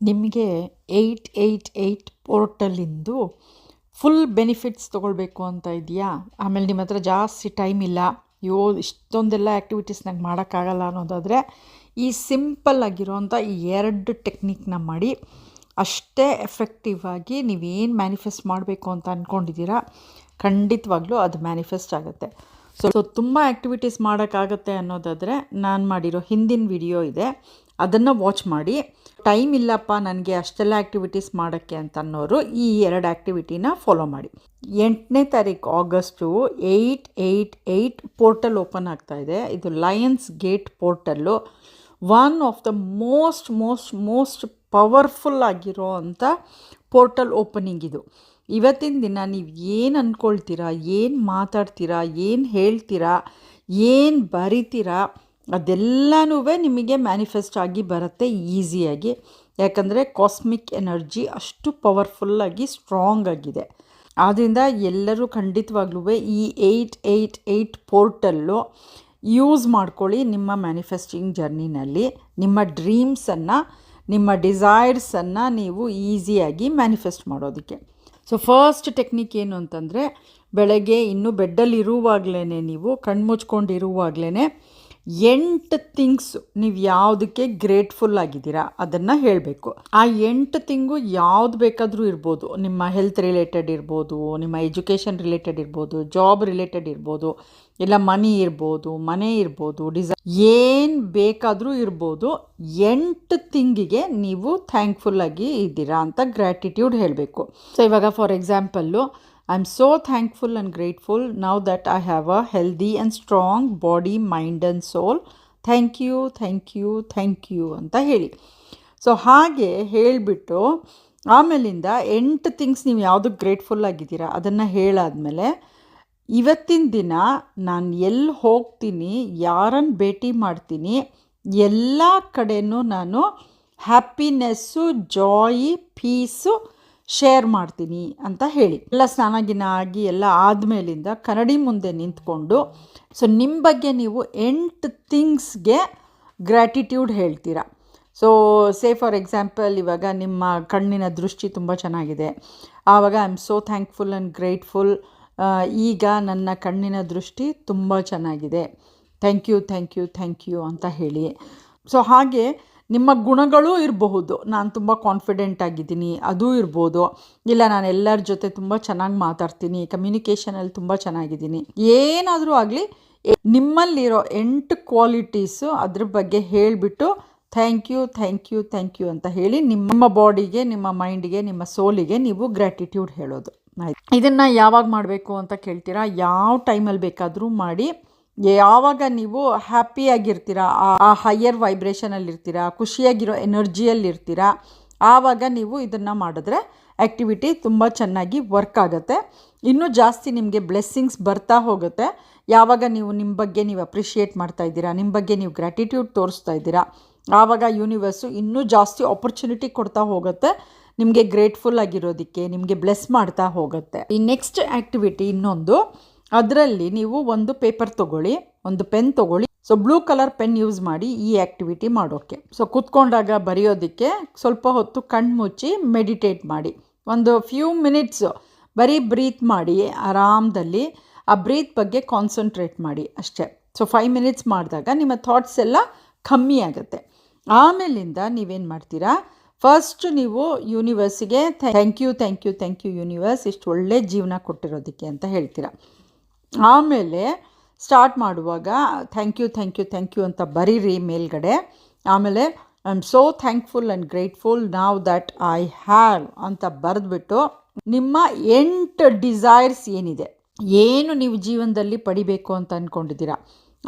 ನಿಮಗೆ eight eight eight ಪೋರ್ಟಲಿಂದು full benefits ತೊಗೊಳ್ಬೇಕು ಅಂತ ಇದೆಯಾ ಆಮೇಲೆ ನಿಮ್ಮ ಹತ್ರ ಜಾಸ್ತಿ ಟೈಮ್ ಇಲ್ಲ. ಅಯ್ಯೋ, ಇಷ್ಟೊಂದೆಲ್ಲ ಆ್ಯಕ್ಟಿವಿಟೀಸ್ ನಂಗೆ ಮಾಡೋಕ್ಕಾಗಲ್ಲ ಅನ್ನೋದಾದರೆ ಈ ಸಿಂಪಲ್ ಆಗಿರೋಂಥ ಈ ಎರಡು ಟೆಕ್ನಿಕ್ನ ಮಾಡಿ ಅಷ್ಟೇ ಎಫೆಕ್ಟಿವ್ ಆಗಿ ನೀವೇನು ಮ್ಯಾನಿಫೆಸ್ಟ್ ಮಾಡಬೇಕು ಅಂತ ಅಂದ್ಕೊಂಡಿದ್ದೀರಾ ಖಂಡಿತವಾಗ್ಲೂ ಅದು ಮ್ಯಾನಿಫೆಸ್ಟ್ ಆಗುತ್ತೆ. ಸೊ ಸೊ ತುಂಬ ಆ್ಯಕ್ಟಿವಿಟೀಸ್ ಮಾಡೋಕ್ಕಾಗತ್ತೆ ಅನ್ನೋದಾದರೆ ನಾನು ಮಾಡಿರೋ ಹಿಂದಿನ ವಿಡಿಯೋ ಇದೆ. ಅದನ್ನು ವಾಚ್ ಮಾಡಿ, ಟೈಮ್ ಇಲ್ಲಪ್ಪ ನನಗೆ ಅಷ್ಟೆಲ್ಲ ಆ್ಯಕ್ಟಿವಿಟೀಸ್ ಮಾಡೋಕ್ಕೆ ಅಂತ ಅನ್ನೋರು ಈ ಎರಡು ಆ್ಯಕ್ಟಿವಿಟಿನ ಫಾಲೋ ಮಾಡಿ. ಎಂಟನೇ ತಾರೀಕು August eight eight eight portal open ಆಗ್ತಾ ಇದೆ. ಇದು lions gate portal one of the most most most powerful ಆಗಿರೋ ಅಂಥ ಪೋರ್ಟಲ್ ಓಪನಿಂಗ್ ಇದು. ಇವತ್ತಿನ ದಿನ ನೀವು ಏನು ಅಂದ್ಕೊಳ್ತೀರಾ ಏನು ಮಾತಾಡ್ತೀರಾ, ಏನು ಹೇಳ್ತೀರಾ, ಏನು ಬರಿತೀರಾ ಅದೆಲ್ಲನೂ ನಿಮಗೆ ಮ್ಯಾನಿಫೆಸ್ಟ್ ಆಗಿ ಬರುತ್ತೆ ಈಸಿಯಾಗಿ ಯಾಕಂದರೆ ಕಾಸ್ಮಿಕ್ ಎನರ್ಜಿ ಅಷ್ಟು ಪವರ್ಫುಲ್ಲಾಗಿ ಸ್ಟ್ರಾಂಗ್ ಆಗಿದೆ. ಆದ್ದರಿಂದ ಎಲ್ಲರೂ ಖಂಡಿತವಾಗ್ಲೂ ಈ eight eight eight portal use ಮಾಡ್ಕೊಳ್ಳಿ ನಿಮ್ಮ ಮ್ಯಾನಿಫೆಸ್ಟಿಂಗ್ ಜರ್ನಿನಲ್ಲಿ ನಿಮ್ಮ ಡ್ರೀಮ್ಸನ್ನು ನಿಮ್ಮ ಡಿಸೈರ್ಸನ್ನು ನೀವು ಈಸಿಯಾಗಿ ಮ್ಯಾನಿಫೆಸ್ಟ್ ಮಾಡೋದಕ್ಕೆ. ಸೊ ಫಸ್ಟ್ ಟೆಕ್ನಿಕ್ ಏನು ಅಂತಂದರೆ, ಬೆಳಗ್ಗೆ ಇನ್ನೂ ಬೆಡ್ಡಲ್ಲಿರುವಾಗಲೇ ನೀವು ಕಣ್ಮುಚ್ಕೊಂಡಿರುವಾಗಲೇ ಎಂಟು ಥಿಂಗ್ಸು ನೀವು ಯಾವುದಕ್ಕೆ ಗ್ರೇಟ್ಫುಲ್ ಆಗಿದ್ದೀರಾ ಅದನ್ನು ಹೇಳಬೇಕು. ಆ ಎಂಟು ತಿಂಗು ಯಾವ್ದು ಬೇಕಾದರೂ ಇರ್ಬೋದು. ನಿಮ್ಮ ಹೆಲ್ತ್ ರಿಲೇಟೆಡ್ ಇರ್ಬೋದು, ನಿಮ್ಮ ಎಜುಕೇಷನ್ ರಿಲೇಟೆಡ್ ಇರ್ಬೋದು, ಜಾಬ್ ರಿಲೇಟೆಡ್ ಇರ್ಬೋದು, ಇಲ್ಲ ಮನಿ ಇರ್ಬೋದು, ಮನೆ ಇರ್ಬೋದು ಡಿಸೈ ಏನು ಬೇಕಾದರೂ ಇರ್ಬೋದು. ಎಂಟು ತಿಂಗಿಗೆ ನೀವು ಥ್ಯಾಂಕ್ಫುಲ್ಲಾಗಿ ಇದ್ದೀರಾ ಅಂತ ಗ್ರ್ಯಾಟಿಟ್ಯೂಡ್ ಹೇಳಬೇಕು. ಸೊ ಇವಾಗ for example I am so thankful and grateful now that I have a healthy and strong body mind and soul thank you thank you thank you ಅಂತ ಹೇಳಿ. ಸೊ ಹಾಗೆ ಹೇಳಿಬಿಟ್ಟು ಆಮೇಲಿಂದ ಎಂಟು ಥಿಂಗ್ಸ್ ನೀವು ಯಾವುದಕ್ಕೆ ಗ್ರೇಟ್ಫುಲ್ ಆಗಿದ್ದೀರಾ ಅದನ್ನು ಹೇಳಾದಮೇಲೆ, ಇವತ್ತಿನ ದಿನ ನಾನು ಎಲ್ಲಿ ಹೋಗ್ತೀನಿ ಯಾರನ್ನು ಭೇಟಿ ಮಾಡ್ತೀನಿ, ಎಲ್ಲ ಕಡೆಯೂ ನಾನು ಹ್ಯಾಪಿನೆಸ್ಸು ಜಾಯಿ ಪೀಸು ಶೇರ್ ಮಾಡ್ತೀನಿ ಅಂತ ಹೇಳಿ. ಎಲ್ಲ ಸ್ನಾನ ಗಿನ ಆಗಿ ಎಲ್ಲ ಆದಮೇಲಿಂದ ಕನ್ನಡಿ ಮುಂದೆ ನಿಂತ್ಕೊಂಡು ಸೊ ನಿಮ್ಮ ಬಗ್ಗೆ ನೀವು ಎಂಟು ಥಿಂಗ್ಸ್ಗೆ ಗ್ರ್ಯಾಟಿಟ್ಯೂಡ್ ಹೇಳ್ತೀರಾ. ಸೊ ಸೇ ಫಾರ್ ಎಕ್ಸಾಂಪಲ್ ಇವಾಗ ನಿಮ್ಮ ಕಣ್ಣಿನ ದೃಷ್ಟಿ ತುಂಬ ಚೆನ್ನಾಗಿದೆ. ಆವಾಗ I am so thankful and grateful ಈಗ ನನ್ನ ಕಣ್ಣಿನ ದೃಷ್ಟಿ ತುಂಬ ಚೆನ್ನಾಗಿದೆ. Thank you thank you thank you ಅಂತ ಹೇಳಿ. ಸೊ ಹಾಗೆ ನಿಮ್ಮ ಗುಣಗಳು ಇರಬಹುದು. ನಾನು ತುಂಬ ಕಾನ್ಫಿಡೆಂಟ್ ಆಗಿದ್ದೀನಿ, ಅದೂ ಇರ್ಬೋದು. ಇಲ್ಲ, ನಾನು ಎಲ್ಲರ ಜೊತೆ ತುಂಬ ಚೆನ್ನಾಗಿ ಮಾತಾಡ್ತೀನಿ ಕಮ್ಯುನಿಕೇಷನಲ್ಲಿ ತುಂಬ ಚೆನ್ನಾಗಿದ್ದೀನಿ. ಏನಾದರೂ ಆಗಲಿ ನಿಮ್ಮಲ್ಲಿರೋ ಎಂಟು ಕ್ವಾಲಿಟೀಸು ಅದ್ರ ಬಗ್ಗೆ ಹೇಳಿಬಿಟ್ಟು thank you thank you thank you ಅಂತ ಹೇಳಿ ನಿಮ್ಮ ಬಾಡಿಗೆ ನಿಮ್ಮ ಮೈಂಡ್ಗೆ ನಿಮ್ಮ ಸೋಲಿಗೆ ನೀವು ಗ್ರ್ಯಾಟಿಟ್ಯೂಡ್ ಹೇಳೋದು. ಆಯ್ತು. ಇದನ್ನು ಯಾವಾಗ ಮಾಡಬೇಕು ಅಂತ ಕೇಳ್ತೀರಾ? ಯಾವ ಟೈಮಲ್ಲಿ ಬೇಕಾದರೂ ಮಾಡಿ. ಯಾವಾಗ ನೀವು ಹ್ಯಾಪಿಯಾಗಿರ್ತೀರ ಆ ಹೈಯರ್ ವೈಬ್ರೇಷನಲ್ಲಿರ್ತೀರ ಖುಷಿಯಾಗಿರೋ ಎನರ್ಜಿಯಲ್ಲಿರ್ತೀರಾ ಆವಾಗ ನೀವು ಇದನ್ನು ಮಾಡಿದ್ರೆ ಆ್ಯಕ್ಟಿವಿಟಿ ತುಂಬ ಚೆನ್ನಾಗಿ ವರ್ಕ್ ಆಗುತ್ತೆ. ಇನ್ನೂ ಜಾಸ್ತಿ ನಿಮಗೆ ಬ್ಲೆಸ್ಸಿಂಗ್ಸ್ ಬರ್ತಾ ಹೋಗುತ್ತೆ. ಯಾವಾಗ ನೀವು ನಿಮ್ಮ ಬಗ್ಗೆ ನೀವು ಅಪ್ರಿಷಿಯೇಟ್ ಮಾಡ್ತಾ ಇದ್ದೀರಾ ನಿಮ್ಮ ಬಗ್ಗೆ ನೀವು ಗ್ರ್ಯಾಟಿಟ್ಯೂಡ್ ತೋರಿಸ್ತಾ ಇದ್ದೀರಾ, ಆವಾಗ ಯೂನಿವರ್ಸು ಇನ್ನೂ ಜಾಸ್ತಿ ಆಪರ್ಚುನಿಟಿ ಕೊಡ್ತಾ ಹೋಗುತ್ತೆ. ನಿಮಗೆ ಗ್ರೇಟ್ಫುಲ್ ಆಗಿರೋದಕ್ಕೆ, ನಿಮಗೆ ಬ್ಲೆಸ್ ಮಾಡ್ತಾ ಹೋಗುತ್ತೆ. ಈ ನೆಕ್ಸ್ಟ್ ಆ್ಯಕ್ಟಿವಿಟಿ ಇನ್ನೊಂದು ಅದರಲ್ಲಿ ನೀವು ಒಂದು ಪೇಪರ್ ತೊಗೊಳ್ಳಿ, ಒಂದು ಪೆನ್ ತೊಗೊಳ್ಳಿ. So blue colour pen use ಮಾಡಿ ಈ ಆ್ಯಕ್ಟಿವಿಟಿ ಮಾಡೋಕ್ಕೆ ಸೊ ಕೂತ್ಕೊಂಡಾಗ ಬರೆಯೋದಕ್ಕೆ ಸ್ವಲ್ಪ ಹೊತ್ತು ಕಣ್ಣು ಮುಚ್ಚಿ ಮೆಡಿಟೇಟ್ ಮಾಡಿ. ಒಂದು ಫ್ಯೂ ಮಿನಿಟ್ಸು ಬರೀ ಬ್ರೀತ್ ಮಾಡಿ, ಆರಾಮದಲ್ಲಿ ಆ ಬ್ರೀತ್ ಬಗ್ಗೆ ಕಾನ್ಸಂಟ್ರೇಟ್ ಮಾಡಿ ಅಷ್ಟೇ. ಸೊ ಫೈವ್ ಮಿನಿಟ್ಸ್ ಮಾಡಿದಾಗ ನಿಮ್ಮ ಥಾಟ್ಸ್ ಎಲ್ಲ ಕಮ್ಮಿ ಆಗುತ್ತೆ. ಆಮೇಲಿಂದ ನೀವೇನು ಮಾಡ್ತೀರಾ? ಫಸ್ಟ್ ನೀವು ಯೂನಿವರ್ಸಿಗೆ thank you thank you thank you universe ಇಷ್ಟು ಒಳ್ಳೆ ಜೀವನ ಕೊಟ್ಟಿರೋದಕ್ಕೆ ಅಂತ ಹೇಳ್ತೀರಾ. ಆಮೇಲೆ ಸ್ಟಾರ್ಟ್ ಮಾಡುವಾಗ, thank you thank you thank you ಅಂತ ಬರೀರಿ ಮೇಲ್ಗಡೆ. ಆಮೇಲೆ, I am so thankful and grateful now that I have ಅಂತ ಬರೆದ್ಬಿಟ್ಟು, ನಿಮ್ಮ ಎಂಟು ಡಿಸೈರ್ಸ್ ಏನಿದೆ, ಏನು ನೀವು ಜೀವನದಲ್ಲಿ ಪಡಿಬೇಕು ಅಂತ ಅಂದ್ಕೊಂಡಿದ್ದೀರಾ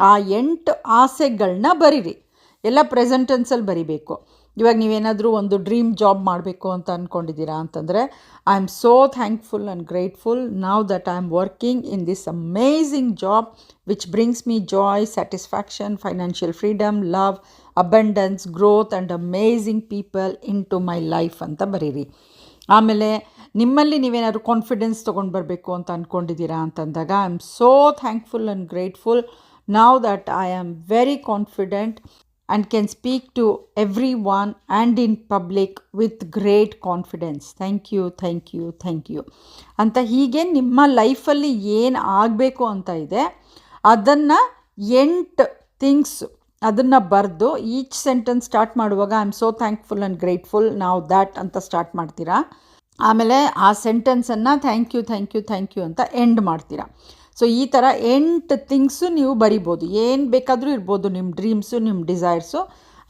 ಆ ಎಂಟು ಆಸೆಗಳನ್ನ ಬರೀರಿ. ಎಲ್ಲ ಪ್ರೆಸೆಂಟೆನ್ಸಲ್ಲಿ ಬರಿಬೇಕು. ಇವಾಗ ನೀವೇನಾದರೂ ಒಂದು ಡ್ರೀಮ್ ಜಾಬ್ ಮಾಡಬೇಕು ಅಂತ ಅಂದ್ಕೊಂಡಿದ್ದೀರಾ ಅಂತಂದರೆ I am so thankful and grateful now that I am working in this amazing job which brings me joy satisfaction financial freedom love abundance growth and amazing people into my life ಅಂತ ಬರೀರಿ. ಆಮೇಲೆ ನಿಮ್ಮಲ್ಲಿ ನೀವೇನಾದ್ರು confidence ತೊಗೊಂಡು ಬರಬೇಕು ಅಂತ ಅಂದ್ಕೊಂಡಿದ್ದೀರಾ ಅಂತಂದಾಗ I am so thankful and grateful now that I am very confident and can to everyone and in public with great confidence thank you thank you thank you ಅಂತ ಹೀಗೆ ನಿಮ್ಮ ಲೈಫಲ್ಲಿ ಏನು ಆಗಬೇಕು ಅಂತ ಇದೆ, ಅದನ್ನು ಎಂಟು ಥಿಂಗ್ಸ್ ಅದನ್ನು ಬರೆದು ಈಚ್ ಸೆಂಟೆನ್ಸ್ ಸ್ಟಾರ್ಟ್ ಮಾಡುವಾಗ I am so thankful and grateful now that ಅಂತ ಸ್ಟಾರ್ಟ್ ಮಾಡ್ತೀರಾ. ಆಮೇಲೆ ಆ ಸೆಂಟೆನ್ಸನ್ನು thank you thank you thank you ಅಂತ ಎಂಡ್ ಮಾಡ್ತೀರಾ. ಸೊ ಈ ಥರ ಎಂಟು ಥಿಂಗ್ಸು ನೀವು ಬರಿಬೋದು. ಏನು ಬೇಕಾದರೂ ಇರ್ಬೋದು ನಿಮ್ಮ ಡ್ರೀಮ್ಸು ನಿಮ್ಮ ಡಿಸೈರ್ಸು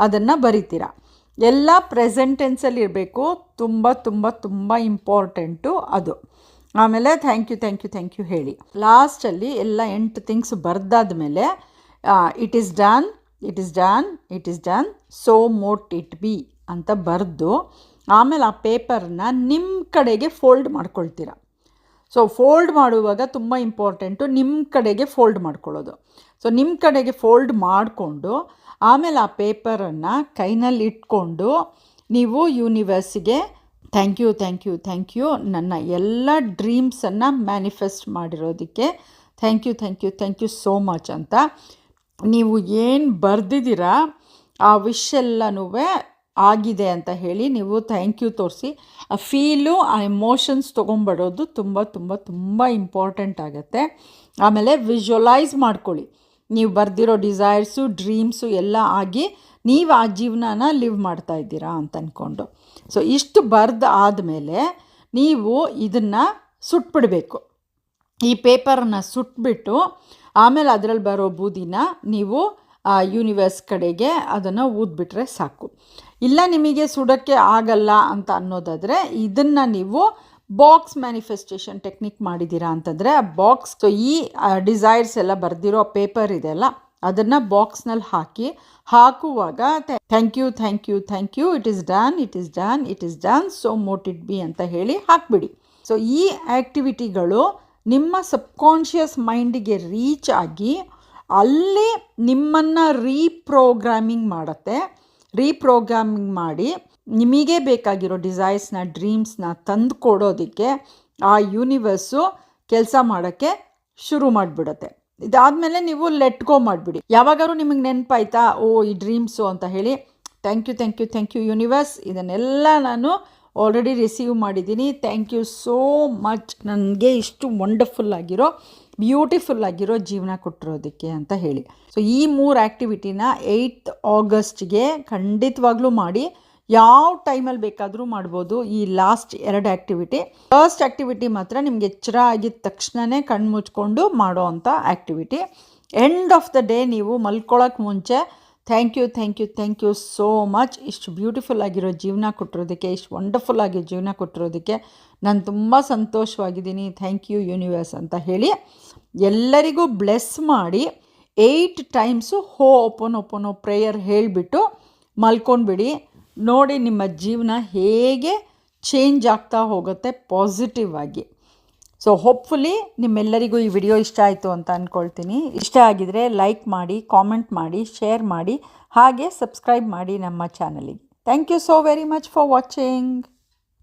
ಅದನ್ನು ಬರಿತೀರಾ. ಎಲ್ಲ ಪ್ರೆಸೆಂಟ್ ಟೆನ್ಸಲ್ಲಿ ಇರಬೇಕು. ತುಂಬ ತುಂಬ ತುಂಬ ಇಂಪಾರ್ಟೆಂಟು ಅದು. ಆಮೇಲೆ thank you thank you thank you ಹೇಳಿ. ಲಾಸ್ಟಲ್ಲಿ ಎಲ್ಲ ಎಂಟು ಥಿಂಗ್ಸ್ ಬರೆದಾದ ಮೇಲೆ it is done it is done it is done so mote it be ಅಂತ ಬರೆದು, ಆಮೇಲೆ ಆ ಪೇಪರ್ನ ನಿಮ್ಮ ಕಡೆಗೆ ಫೋಲ್ಡ್ ಮಾಡ್ಕೊಳ್ತೀರ. ಸೊ ಫೋಲ್ಡ್ ಮಾಡುವಾಗ ತುಂಬ ಇಂಪಾರ್ಟೆಂಟು ನಿಮ್ಮ ಕಡೆಗೆ ಫೋಲ್ಡ್ ಮಾಡ್ಕೊಳ್ಳೋದು. ಸೊ ನಿಮ್ಮ ಕಡೆಗೆ ಫೋಲ್ಡ್ ಮಾಡಿಕೊಂಡು ಆಮೇಲೆ ಆ ಪೇಪರನ್ನು ಕೈನಲ್ಲಿ ಇಟ್ಕೊಂಡು ನೀವು ಯೂನಿವರ್ಸಿಗೆ thank you thank you thank you ನನ್ನ ಎಲ್ಲ ಡ್ರೀಮ್ಸನ್ನು manifest ಮಾಡಿರೋದಕ್ಕೆ thank you thank you thank you so much ಅಂತ. ನೀವು ಏನು ಬರೆದಿದ್ದೀರಾ ಆ ವಿಶ್ ಎಲ್ಲನೂ ಆಗಿದೆ ಅಂತ ಹೇಳಿ ನೀವು ಥ್ಯಾಂಕ್ ಯು ತೋರಿಸಿ. ಆ ಫೀಲು ಆ ಎಮೋಷನ್ಸ್ ತೊಗೊಂಬರೋದು ತುಂಬ ತುಂಬ ತುಂಬ ಇಂಪಾರ್ಟೆಂಟ್ ಆಗುತ್ತೆ. ಆಮೇಲೆ ವಿಜುವಲೈಸ್ ಮಾಡ್ಕೊಳ್ಳಿ. ನೀವು ಬರೆದಿರೋ ಡಿಸೈರ್ಸು ಡ್ರೀಮ್ಸು ಎಲ್ಲ ಆಗಿ ನೀವು ಆ ಜೀವನನ ಲಿವ್ ಮಾಡ್ತಾ ಇದ್ದೀರಾ ಅಂತ ಅಂದ್ಕೊಂಡು ಸೊ ಇಷ್ಟು ಬರೆದು ಆದಮೇಲೆ ನೀವು ಇದನ್ನು ಸುಟ್ಬಿಡಬೇಕು. ಈ ಪೇಪರನ್ನು ಸುಟ್ಬಿಟ್ಟು ಆಮೇಲೆ ಅದರಲ್ಲಿ ಬರೋ ಬೂದಿನ ನೀವು ಯೂನಿವರ್ಸ್ ಕಡೆಗೆ ಅದನ್ನು ಊದ್ಬಿಟ್ರೆ ಸಾಕು. ಇಲ್ಲ ನಿಮಗೆ ಸುಡೋಕ್ಕೆ ಆಗಲ್ಲ ಅಂತ ಅನ್ನೋದಾದರೆ ಇದನ್ನು ನೀವು ಬಾಕ್ಸ್ ಮ್ಯಾನಿಫೆಸ್ಟೇಷನ್ ಟೆಕ್ನಿಕ್ ಮಾಡಿದ್ದೀರಾ ಅಂತಂದರೆ ಆ ಬಾಕ್ಸ್ ಈ ಡಿಸೈರ್ಸ್ ಎಲ್ಲ ಬರೆದಿರೋ ಪೇಪರ್ ಇದೆಯಲ್ಲ ಅದನ್ನು ಬಾಕ್ಸ್ನಲ್ಲಿ ಹಾಕಿ, ಹಾಕುವಾಗ thank you thank you thank you it is done it is done it is done so mote it be ಅಂತ ಹೇಳಿ ಹಾಕ್ಬಿಡಿ. ಸೊ ಈ ಆ್ಯಕ್ಟಿವಿಟಿಗಳು ನಿಮ್ಮ ಸಬ್ಕಾನ್ಷಿಯಸ್ ಮೈಂಡಿಗೆ ರೀಚ್ ಆಗಿ ಅಲ್ಲಿ ನಿಮ್ಮನ್ನು ರೀಪ್ರೋಗ್ರಾಮಿಂಗ್ ಮಾಡುತ್ತೆ. ರೀಪ್ರೋಗ್ರಾಮಿಂಗ್ ಮಾಡಿ ನಿಮಗೆ ಬೇಕಾಗಿರೋ ಡಿಸೈರ್ಸ್ನ ಡ್ರೀಮ್ಸ್ನ ತಂದು ಕೊಡೋದಕ್ಕೆ ಆ ಯೂನಿವರ್ಸು ಕೆಲಸ ಮಾಡೋಕ್ಕೆ ಶುರು ಮಾಡಿಬಿಡುತ್ತೆ. ಇದಾದಮೇಲೆ ನೀವು ಲೆಟ್ ಗೋ ಮಾಡಿಬಿಡಿ. ಯಾವಾಗಾದ್ರೂ ನಿಮಗೆ ನೆನಪಾಯ್ತಾ, ಓ, ಈ ಡ್ರೀಮ್ಸು ಅಂತ ಹೇಳಿ thank you thank you thank you universe ಇದನ್ನೆಲ್ಲ ನಾನು ಆಲ್ರೆಡಿ ರಿಸೀವ್ ಮಾಡಿದ್ದೀನಿ. ಥ್ಯಾಂಕ್ ಯು ಸೋ ಮಚ್ ನನಗೆ ಇಷ್ಟು ವಂಡರ್ಫುಲ್ ಆಗಿರೋ ಬ್ಯೂಟಿಫುಲ್ ಆಗಿರೋ ಜೀವನ ಕೊಟ್ಟಿರೋದಕ್ಕೆ ಅಂತ ಹೇಳಿ. ಸೊ ಈ ಮೂರು ಆ್ಯಕ್ಟಿವಿಟಿನ ಏಯ್ತ್ ಆಗಸ್ಟ್ಗೆ ಖಂಡಿತವಾಗ್ಲೂ ಮಾಡಿ, ಯಾವ ಟೈಮಲ್ಲಿ ಬೇಕಾದರೂ ಮಾಡ್ಬೋದು ಈ ಲಾಸ್ಟ್ ಎರಡು ಆ್ಯಕ್ಟಿವಿಟಿ ಫಸ್ಟ್ ಆ್ಯಕ್ಟಿವಿಟಿ ಮಾತ್ರ ನಿಮಗೆ ಎಚ್ಚರ ಆಗಿದ ತಕ್ಷಣವೇ ಕಣ್ಣು ಮುಚ್ಕೊಂಡು ಮಾಡೋ ಅಂಥ activity end of the day ನೀವು ಮಲ್ಕೊಳ್ಳೋಕೆ ಮುಂಚೆ thank you thank you thank you so much ಇಷ್ಟು ಬ್ಯೂಟಿಫುಲ್ ಆಗಿರೋ ಜೀವನ ಕೊಟ್ಟಿರೋದಕ್ಕೆ, ಇಷ್ಟು ವಂಡರ್ಫುಲ್ ಆಗಿ ಜೀವನ ಕೊಟ್ಟಿರೋದಕ್ಕೆ ನಾನು ತುಂಬ ಸಂತೋಷವಾಗಿದ್ದೀನಿ. ಥ್ಯಾಂಕ್ ಯು ಯೂನಿವರ್ಸ್ ಅಂತ ಹೇಳಿ ಎಲ್ಲರಿಗೂ ಬ್ಲೆಸ್ ಮಾಡಿ ಏಯ್ಟ್ ಟೈಮ್ಸು ಹೋ ಓಪನ್ ಓಪನ್ ಪ್ರೇಯರ್ ಹೇಳಿಬಿಟ್ಟು ಮಲ್ಕೊಂಡ್ಬಿಡಿ. ನೋಡಿ ನಿಮ್ಮ ಜೀವನ ಹೇಗೆ ಚೇಂಜ್ ಆಗ್ತಾ ಹೋಗುತ್ತೆ ಪಾಸಿಟಿವ್ ಆಗಿ. ಸೊ ಹೋಪ್ಫುಲಿ ನಿಮ್ಮೆಲ್ಲರಿಗೂ ಈ ವಿಡಿಯೋ ಇಷ್ಟ ಆಯಿತು ಅಂತ ಅಂದ್ಕೊಳ್ತೀನಿ ಇಷ್ಟ ಆಗಿದರೆ ಲೈಕ್ ಮಾಡಿ ಕಾಮೆಂಟ್ ಮಾಡಿ ಶೇರ್ ಮಾಡಿ, ಹಾಗೆ ಸಬ್ಸ್ಕ್ರೈಬ್ ಮಾಡಿ ನಮ್ಮ ಚಾನಲಿಗೆ thank you so very much for watching